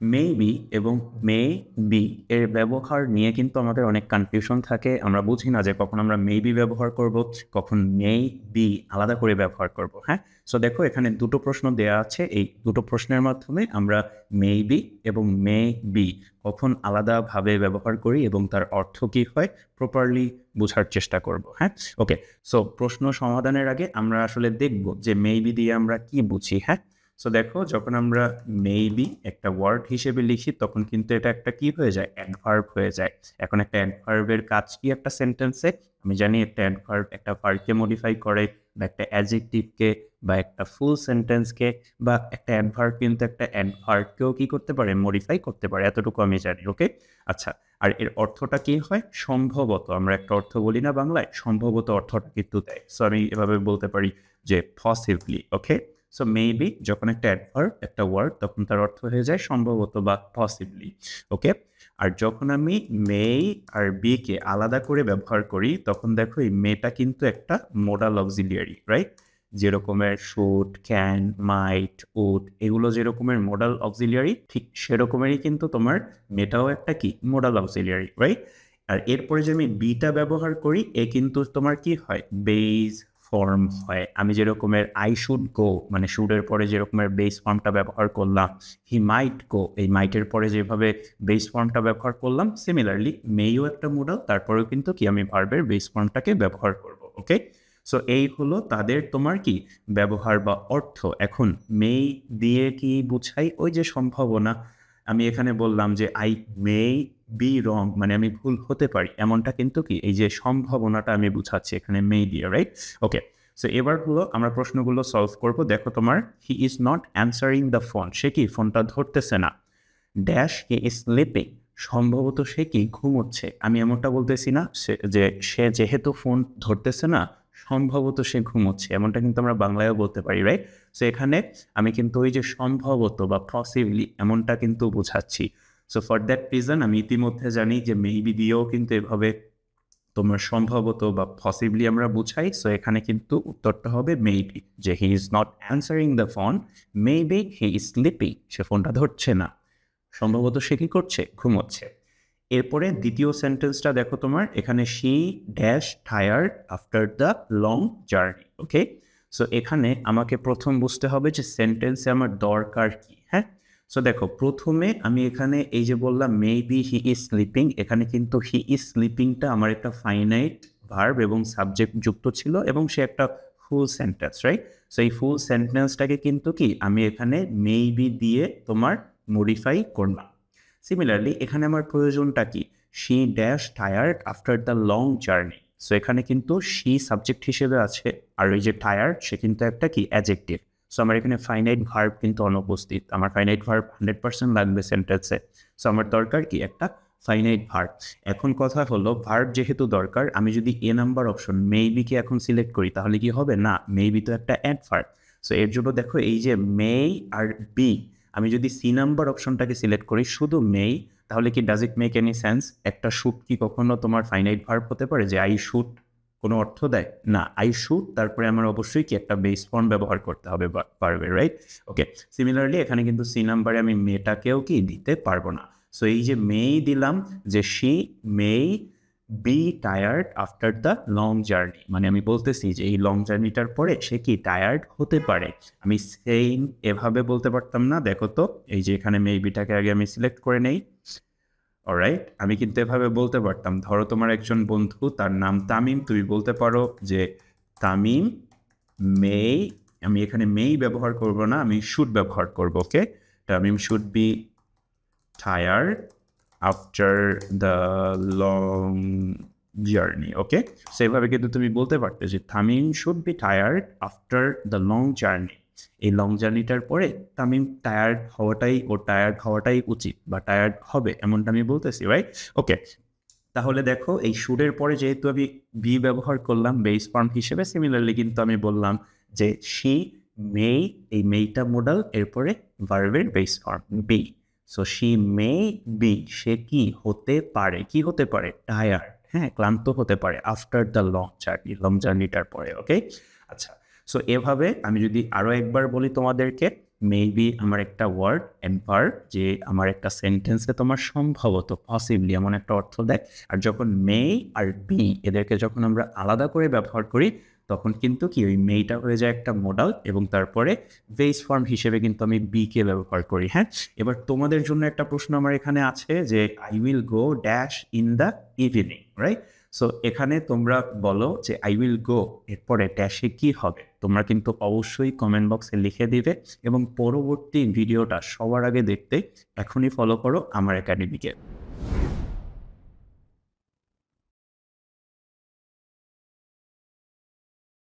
Maybe এবং may be এর ব্যবহার নিয়ে কিন্তু আমাদের অনেক কনফিউশন থাকে। আমরা বুঝি না যে কখন আমরা মে বি ব্যবহার করব, কখন মে বি আলাদা করে ব্যবহার করব হ্যাঁ? সো দেখো, এখানে দুটো প্রশ্ন দেওয়া আছে। এই দুটো প্রশ্নের মাধ্যমে আমরা মে বি এবং মে বি কখন আলাদাভাবে ব্যবহার করি এবং তার অর্থ কী হয় প্রপারলি বোঝার চেষ্টা করব হ্যাঁ? ওকে সো প্রশ্ন সমাধানের আগে আমরা আসলে দেখব যে মে বি দিয়ে আমরা কি বুঝি হ্যাঁ? সো দেখো, যখন আমরা মেবি একটা ওয়ার্ড হিসেবে লিখি, তখন কিন্তু এটা একটা কি হয়ে যায়? অ্যাডভার্ব হয়ে যায়। এখন একটা অ্যাডভার্বের কাজ কি একটা সেন্টেন্সে আমি জানি একটা অ্যাডভার্ব একটা ভার্বকে মডিফাই করে বা একটা অ্যাজেক্টিভকে বা একটা ফুল সেন্টেন্সকে বা একটা অ্যাডভার্ব কিন্তু একটা অ্যাডভার্বকেও কি করতে পারে? মডিফাই করতে পারে। এতটুকু আমি জানি ওকে আচ্ছা আর এর অর্থটা কি হয়? সম্ভবত, আমরা একটা অর্থ বলি না বাংলায়, সম্ভবত অর্থটা কিন্তু দেয় সো আমি এভাবে বলতে পারি যে পসিবলি ওকে সো মেবি যখন একটা অ্যাডভার্ব একটা ওয়ার্ড তখন তার অর্থ হয়ে যায় সম্ভবত বা পসিবলি ওকে আর যখন আমি মেই আর বিকে আলাদা করে ব্যবহার করি, তখন দেখো এই মেটা কিন্তু একটা মোডাল অক্সিলিয়ারি রাইট যেরকমের শুট ক্যান মাইট উড এগুলো যেরকমের মোডাল অক্সিলিয়ারি ঠিক সেরকমেরই কিন্তু তোমার মেটাও একটা কি? মোডাল অক্সিলিয়ারি রাইট আর এরপরে যে আমি বিটা ব্যবহার করি, এ কিন্তু তোমার কি হয়? বেজ ফর্ম হয়। আমি যেরকমের আই শুড গো মানে শুডের পরে যেরকমের বেস ফর্মটা ব্যবহার করলাম হি মাইট গো এই মাইটের পরে যেভাবে বেস ফর্মটা ব্যবহার করলাম সিমিলারলি মেইও একটা মোডাল তারপরেও কিন্তু কি আমি ভার্বের বেস ফর্মটাকে ব্যবহার করব ওকে সো এই হলো তাদের তোমার কি ব্যবহার বা অর্থ। এখন মেই দিয়ে কি বুঝাই? ওই যে সম্ভাবনা। আমি এখানে বললাম যে আই মে বি রং মানে আমি ভুল হতে পারি। এমনটা কিন্তু কি? এই যে সম্ভাবনাটা আমি বুঝাচ্ছি এখানে মেই দিয়ে রাইট ওকে সো এবার হলো আমরা প্রশ্নগুলো সলভ করব। দেখো তোমার he is not answering the phone সে কি? ফোনটা ধরতেছে না। ড্যাশ হি ইজ স্লিপিং সম্ভবত সে কি? ঘুমোচ্ছে। আমি এমনটা বলতেছি না, সে যে, সে যেহেতু ফোন ধরতেছে না সম্ভবত সে ঘুমোচ্ছে, এমনটা কিন্তু আমরা বাংলায়ও বলতে পারি রাইট সো এখানে আমি কিন্তু ওই যে সম্ভবত বা পসিবলি এমনটা কিন্তু বোঝাচ্ছি। সো ফর দ্যাট রিজন আমি ইতিমধ্যে জানি যে মেবি দিয়েও কিন্তু এভাবে তোমার সম্ভবত বা পসিবলি আমরা বুঝাই। সো এখানে কিন্তু উত্তরটা হবে মেবি যে he is not answering the phone maybe he is sleeping সে ফোনটা ধরছে না। সম্ভবত সে কী করছে? ঘুমোচ্ছে। এরপরে দ্বিতীয় সেন্টেন্সটা দেখো তোমার, এখানে she dash tired after the long journey okay so এখানে আমাকে প্রথম বুঝতে হবে যে সেন্টেন্সে আমার দরকার কি হ্যাঁ? সো দেখো, প্রথমে আমি এখানে এই যে বললাম মেবি হি ইজ স্লিপিং এখানে কিন্তু হি ইজ স্লিপিংটা আমার একটা ফাইনাইট ভার্ব এবং সাবজেক্ট যুক্ত ছিল এবং সে একটা ফুল সেন্টেন্স রাইট সো এই ফুল সেন্টেন্সটাকে কিন্তু কি, আমি এখানে মেবি দিয়ে তোমার মডিফাই করলাম। সিমিলারলি এখানে আমার প্রয়োজনটা কি? She dash tired after the long journey so এখানে কিন্তু শি সাবজেক্ট হিসেবে আছে, আর ওই যে টায়ার্ড সে কিন্তু একটা কি? অ্যাজেক্টিভ সো আমার এখানে ফাইনাইট ভার্ব কিন্তু অনুপস্থিত। আমার ফাইনাইট ভার্ব হান্ড্রেড পার্সেন্ট লাগবে সেন্টেন্সে সো আমার দরকার কি? একটা ফাইনাইট ভার্ব এখন কথা হলো ভার্ব যেহেতু দরকার, আমি যদি এ নাম্বার অপশন মেইবিকে এখন সিলেক্ট করি, তাহলে কি হবে? না মেইবি তো একটা অ্যাড ভার্ব সো এর জন্য দেখো, এই যে মেই আর বি আমি যদি সি নাম্বার অপশনটাকে সিলেক্ট করি শুধু মেই তাহলে কি does it make any sense একটা শুট কি কখনো তোমার ফাইনাইট ভার্ব হতে পারে যে আই শুট কোনো অর্থ দেয়? না আই শুট তারপরে আমার অবশ্যই কি একটা বেস ফর্ম ব্যবহার করতে হবে পারবে রাইট ওকে সিমিলারলি এখানে কিন্তু সি নাম্বারে আমি মেয়েটাকেও কি দিতে পারব না। সো এই যে মেই দিলাম, যে she may be tired after the long journey মানে আমি বলতেছি যে এই লং জার্নিটার পরে সে কি টায়ার্ড হতে পারে? আমি সেম এভাবে বলতে পারতাম না। দেখো তো, এই যে এখানে মেইবিটাকে আগে আমি সিলেক্ট করে নেই। অলরাইট আমি কিন্তু এভাবে বলতে পারতাম। ধরো তোমার একজন বন্ধু, তার নাম তামিম, তুমি বলতে পারো যে, তামিম মেই আমি এখানে মেই ব্যবহার করব না, আমি শুড ব্যবহার করব okay Tamim should be tired after the long journey okay সেভাবে কিন্তু তুমি বলতে পারতে যে Tamim should be tired after the long journey এই লং জার্নিটার পরে তামিম টায়ার্ড হওয়াটাই ও টায়ার্ড হওয়াটাই উচিত বা টায়ার্ড হবে, এমনটা আমি বলতেছি রাইট ওকে তাহলে দেখো, এই সুরের পরে যেহেতু আমি বি ব্যবহার করলাম বেস ফর্ম হিসেবে সিমিলারলি কিন্তু আমি বললাম যে সি মেই এই মেইটা মোডাল এরপরে ভার্বের base form be so she may be সে কি হতে পারে, কি হতে পারে? টায়ার্ড হ্যাঁ ক্লান্ত হতে পারে after the long journey long জার্নিটার পরে ওকে আচ্ছা সো এভাবে আমি যদি আরও একবার বলি তোমাদেরকে মেবি আমার একটা ওয়ার্ড এম্পার যে আমার একটা সেন্টেন্সে তোমার সম্ভবত পসিবলি এমন একটা অর্থ দেয়। আর যখন মে আর বি এদেরকে যখন আমরা আলাদা করে ব্যবহার করি তখন কিন্তু কি ওই মেইটা হয়ে যায় একটা মোডাল এবং তারপরে বেস ফর্ম হিসেবে কিন্তু আমি বিকে ব্যবহার করি হ্যাঁ? এবার তোমাদের জন্য একটা প্রশ্ন আমার এখানে আছে যে I will go dash in the evening right so এখানে তোমরা বলো যে আই উইল গো এরপরে ড্যাশে কি হবে? তোমরা কিন্তু অবশ্যই কমেন্ট বক্সে লিখে দিবে এবং পরবর্তী ভিডিওটা সবার আগে দেখতে এখনই ফলো করো আমার একাডেমিকে